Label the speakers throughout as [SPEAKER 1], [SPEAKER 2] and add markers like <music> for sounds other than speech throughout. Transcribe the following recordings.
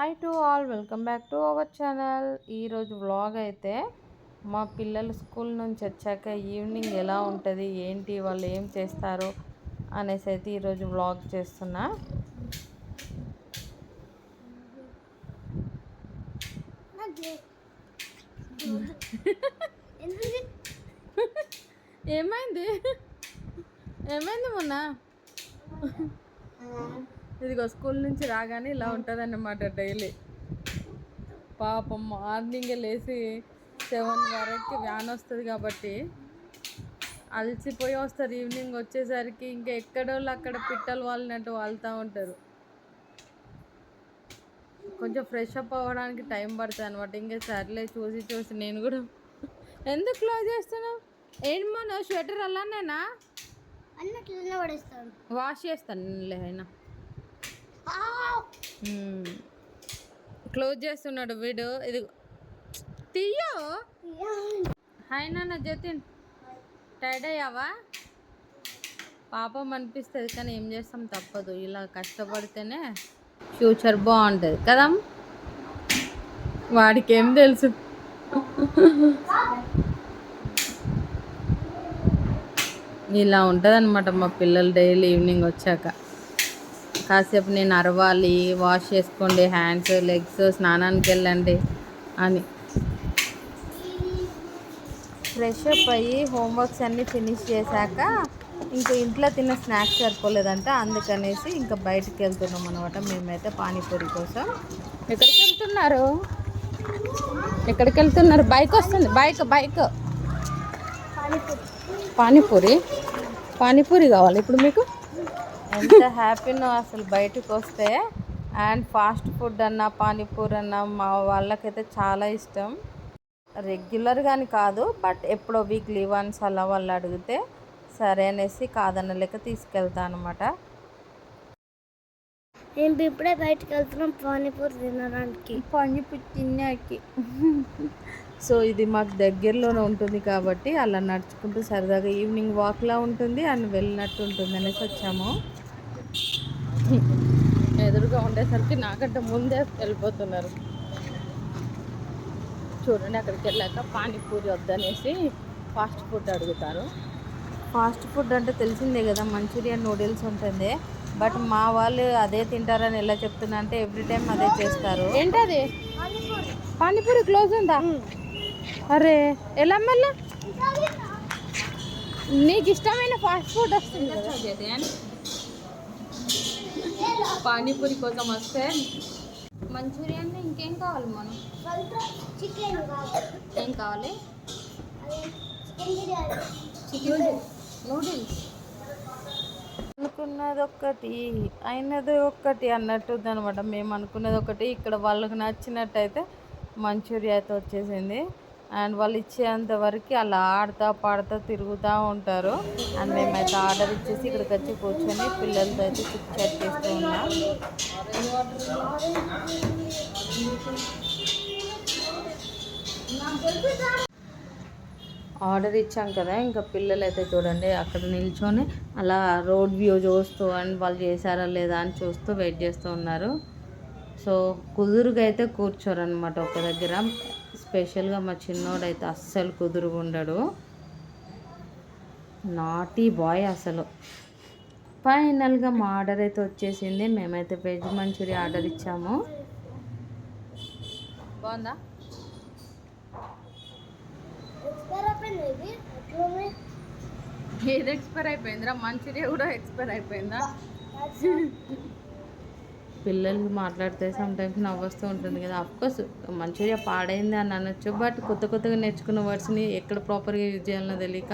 [SPEAKER 1] Hi to all welcome back to our channel ఈరోజు vlog అయితే మా పిల్లలు స్కూల్ నుంచి వచ్చాక ఈవినింగ్ ఎలా ఉంటుంది ఏంటి వాళ్ళు ఏం చేస్తారు అనేసి అయితే ఈరోజు వ్లాగ్ చేస్తున్నా. <laughs> ఏమైంది? ఏమైంది మొన్న? <laughs> ఇదిగో స్కూల్ నుంచి రాగానే ఇలా ఉంటుంది అన్నమాట డైలీ. పాపం మార్నింగ్ లేచి సెవెన్ వరకు వ్యాన్ వస్తుంది కాబట్టి అలసిపోయి వస్తారు. ఈవినింగ్ వచ్చేసరికి ఇంకా ఎక్కడోళ్ళు అక్కడ పిట్టలు వాళ్ళనట్టు వాళ్తూ ఉంటారు. కొంచెం ఫ్రెష్ అప్ అవ్వడానికి టైం పడుతుంది అనమాట ఇంకా సర్లే చూసి చూసి నేను కూడా ఎందుకు క్లోజ్ చేస్తున్నావు? ఏంటి మన స్వెటర్ అలానేనా? వాష్ చేస్తాను అయినా. Hmm. క్లోజ్ చేస్తున్నాడు వీడు. ఇది తీయో. హాయ్ నాన్న జతిన్ టైర్డ్ అయ్యావా? పాపం అనిపిస్తుంది కానీ ఏం చేస్తాం తప్పదు. ఇలా కష్టపడితేనే ఫ్యూచర్ బాగుంటుంది. కదా? వాడికి ఏం తెలుసు? ఇలా ఉంటుంది అనమాట మా పిల్లలు డైలీ ఈవినింగ్ వచ్చాక. కాసేపు నేను అరవాలి వాష్ చేసుకోండి హ్యాండ్స్ లెగ్స్ స్నానానికి వెళ్ళండి అని. ఫ్రెష్ అప్ అయ్యి హోంవర్క్స్ అన్నీ ఫినిష్ చేశాక ఇంకా ఇంట్లో తిన్న స్నాక్స్ సరిపోలేదంట అందుకనేసి ఇంకా బయటికి వెళ్తున్నాం అనమాట మేమైతే పానీపూరి కోసం. ఎక్కడికి వెళ్తున్నారు? ఎక్కడికి వెళ్తున్నారు? బైక్ వస్తుంది. Bike bike panipuri? పానీపూరి కావాలి ఇప్పుడు మీకు? ఎంత హ్యాపీనో అసలు బయటకు వస్తే అండ్ ఫాస్ట్ ఫుడ్ అన్న పానీపూరి అన్న మా వాళ్ళకైతే చాలా ఇష్టం. రెగ్యులర్ కానీ కాదు బట్ ఎప్పుడో వీక్లీ వన్స్ అలా వాళ్ళు అడిగితే సరే అనేసి కాదనలేక తీసుకెళ్తా అనమాట
[SPEAKER 2] మేము ఇప్పుడే బయటకు వెళ్తున్నాం పానీపూరి తినడానికి.
[SPEAKER 1] పానీపూరి తిన్నాకి. సో ఇది మాకు దగ్గరలోనే ఉంటుంది కాబట్టి అలా నడుచుకుంటూ సరదాగా ఈవినింగ్ వాక్లా ఉంటుంది అండ్ వెళ్ళినట్టు ఉంటుంది అనేసి వచ్చాము. ఎదురుగా ఉండేసరికి నాకంటే ముందే వెళ్ళిపోతున్నారు. చూడండి అక్కడికి వెళ్ళాక పానీపూరి వద్దనేసి ఫాస్ట్ ఫుడ్ అడుగుతారు. ఫాస్ట్ ఫుడ్ అంటే తెలిసిందే కదా మంచూరియన్ నూడిల్స్ ఉంటుంది. బట్ మా వాళ్ళు అదే తింటారని ఎలా చెప్తున్నా అంటే ఎవ్రీ టైం అదే చేస్తారు. ఏంటది? పానీపూరి క్లోజ్ ఉందా? అరే ఎలా మళ్ళా? నీకు ఇష్టమైన ఫాస్ట్ ఫుడ్ వస్తుంది పానీపూరి కోసం వస్తే మంచూరియన్ ఇంకేం కావాలి మనం?
[SPEAKER 2] చికెన్
[SPEAKER 1] ఏం కావాలి?
[SPEAKER 2] Chicken
[SPEAKER 1] noodles. అనుకున్నది ఒక్కటి అయినది ఒక్కటి అన్నట్టు అనమాట మేము అనుకున్నది ఒకటి. ఇక్కడ వాళ్ళకి నచ్చినట్టయితే మంచూరియా అయితే వచ్చేసింది. అండ్ వాళ్ళు ఇచ్చేంత వరకు అలా ఆడుతూ పాడుతూ తిరుగుతూ ఉంటారు. అండ్ మేమైతే ఆర్డర్ ఇచ్చేసి ఇక్కడికి వచ్చి కూర్చొని పిల్లలతో అయితే చిక్ చాట్ చేస్తూ ఉన్నాం. ఆర్డర్ ఇచ్చాం కదా ఇంకా పిల్లలు అయితే చూడండి అక్కడ నిల్చొని అలా రోడ్ వ్యూ చూస్తూ అండ్ వాళ్ళు చేశారా లేదా అని చూస్తూ వెయిట్ చేస్తూ ఉన్నారు. సో కుదురుగా అయితే కూర్చోరు అనమాట ఒక దగ్గర. స్పెషల్గా మా చిన్నోడు అయితే అస్సలు కుదురుగా ఉండడు. నాటీ బాయ్ అసలు. ఫైనల్గా మా ఆర్డర్ అయితే వచ్చేసింది. మేమైతే వెజ్ మంచూరియా ఆర్డర్ ఇచ్చాము. బాగుందా? ఏది ఎక్స్పైర్ అయిపోయిందిరా? మంచూరియా కూడా ఎక్స్పైర్ అయిపోయిందా? పిల్లలు మాట్లాడితే సమ్ నవ్వస్తూ ఉంటుంది కదా. అఫ్కోర్స్ మంచిగా పాడైంది అని అనొచ్చు బట్ కొత్త కొత్తగా నేర్చుకున్న వర్డ్స్ని ఎక్కడ ప్రాపర్గా యూజ్ చేయాలనో తెలియక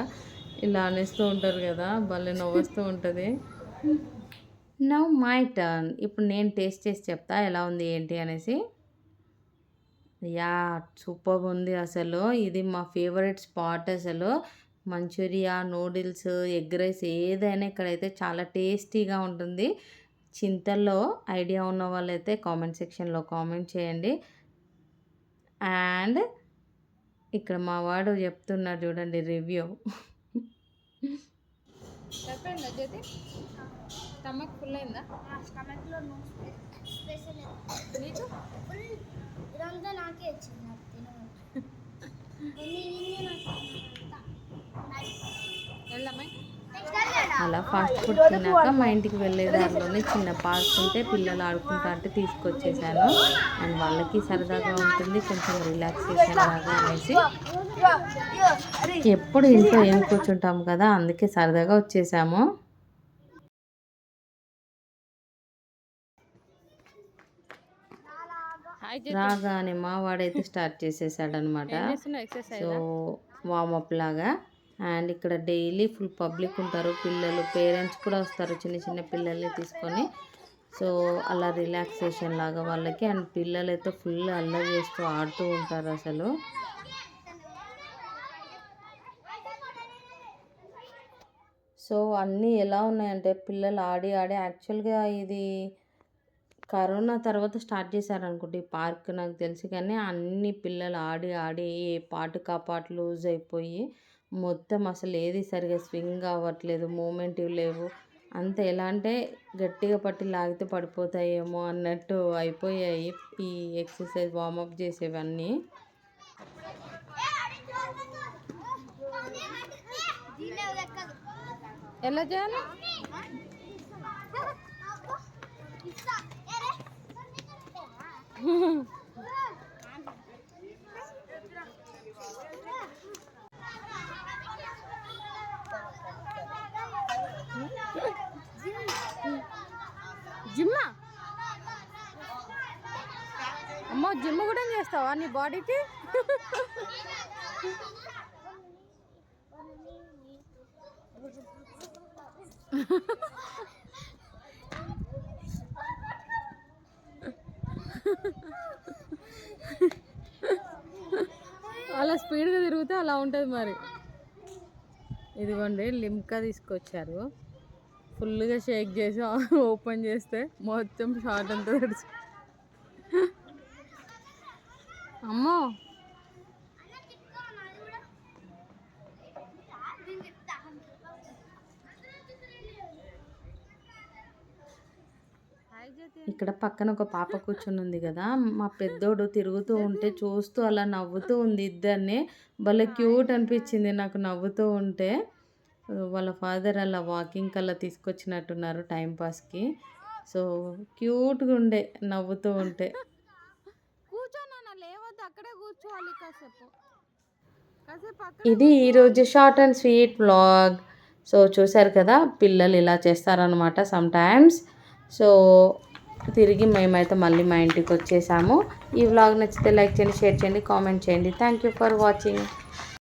[SPEAKER 1] ఇలా అనేస్తూ ఉంటారు కదా. భలే నవ్వస్తూ ఉంటుంది. నవ్ మై టర్న్ ఇప్పుడు నేను టేస్ట్ చేసి చెప్తా ఎలా ఉంది ఏంటి అనేసి. యా సూపర్ ఉంది అసలు. ఇది మా ఫేవరెట్ స్పాట్ అసలు. మంచూరియా నూడిల్స్ ఎగ్ రైస్ ఏదైనా ఇక్కడైతే చాలా టేస్టీగా ఉంటుంది. చింతల్లో ఐడియా ఉన్న వాళ్ళైతే కామెంట్ సెక్షన్లో కామెంట్ చేయండి. అండ్ ఇక్కడ మా వాడు చెప్తున్నాడు చూడండి రివ్యూ. చెప్పండి జ్యోతి. స్టమక్ ఫుల్ అయిందా?
[SPEAKER 2] స్టమక్లో
[SPEAKER 1] నాకే?
[SPEAKER 2] వచ్చింది నాకు <laughs>
[SPEAKER 1] అలా ఫాస్ట్ ఫుడ్ తిన్నాక మా ఇంటికి వెళ్ళే దారిలోనే చిన్న పార్క్ ఉంటే పిల్లలు ఆడుకుంటా అంటే తీసుకొచ్చేసాను. అండ్ వాళ్ళకి సరదాగా ఉంటుంది కొంచెం రిలాక్సేషన్ లాగా అనేసి. ఎప్పుడు ఇంట్లో ఏం కూర్చుంటాము కదా అందుకే సరదాగా వచ్చేసాము. రాగానే మా వాడైతే స్టార్ట్ చేసేసాడు అనమాట సో వామప్ లాగా. అండ్ ఇక్కడ డైలీ ఫుల్ పబ్లిక్ ఉంటారు. పిల్లలు పేరెంట్స్ కూడా వస్తారు. చిన్న చిన్న పిల్లల్ని తీసుకొని. సో అలా రిలాక్సేషన్ లాగా వాళ్ళకి. అండ్ పిల్లలు అయితే ఫుల్ అల్లరి చేస్తూ ఆడుతూ ఉంటారు అసలు. సో అన్నీ ఎలా ఉన్నాయంటే పిల్లలు ఆడి ఆడి యాక్చువల్గా ఇది కరోనా తర్వాత స్టార్ట్ చేశారనుకుంటే ఈ పార్క్ నాకు తెలిసి. కానీ అన్ని పిల్లలు ఆడి ఆడి ఏ పాటుకు ఆ పాటు లూజ్ అయిపోయి మొత్తం అసలు ఏది సరిగా స్వింగ్ అవ్వట్లేదు మూమెంట్ లేవు. అంత ఎలా అంటే గట్టిగా పట్టి లాగితే పడిపోతాయేమో అన్నట్టు అయిపోయాయి ఈ ఎక్సర్సైజ్ వార్మప్ చేసేవన్నీ. ఎలా చేయాలి <laughs> <laughs> జిమ్మా అమ్మో జిమ్ కూడా చేస్తావా నీ బాడీకి? అలా స్పీడ్గా తిరిగితే అలా ఉంటుంది మరి. ఇదిగోండి లిమ్కా తీసుకొచ్చారు. ఫుల్గా షేక్ చేసి <laughs> ఓపెన్ చేస్తే మొత్తం షార్ట్ అంతా తడిచి అమ్మో. ఇక్కడ పక్కన ఒక పాప కూర్చుని ఉంది కదా. మా పెద్దోడు తిరుగుతూ ఉంటే చూస్తూ అలా నవ్వుతూ ఉంది ఇద్దరిని. భలే క్యూట్ అనిపించింది నాకు నవ్వుతూ ఉంటే. వాళ్ళ ఫాదర్ అలా వాకింగ్ అలా తీసుకొచ్చినట్టున్నారు టైంపాస్కి సో క్యూట్గా ఉండే నవ్వుతూ ఉంటే. ఇది ఈరోజు short and sweet vlog. So చూశారు కదా పిల్లలు ఇలా చేస్తారనమాట సమ్ టైమ్స్ సో తిరిగి మేమైతే మళ్ళీ మా ఇంటికి వచ్చేసాము. ఈ వ్లాగ్ నచ్చితే లైక్ చేయండి షేర్ చేయండి కామెంట్ చేయండి. Thank you for watching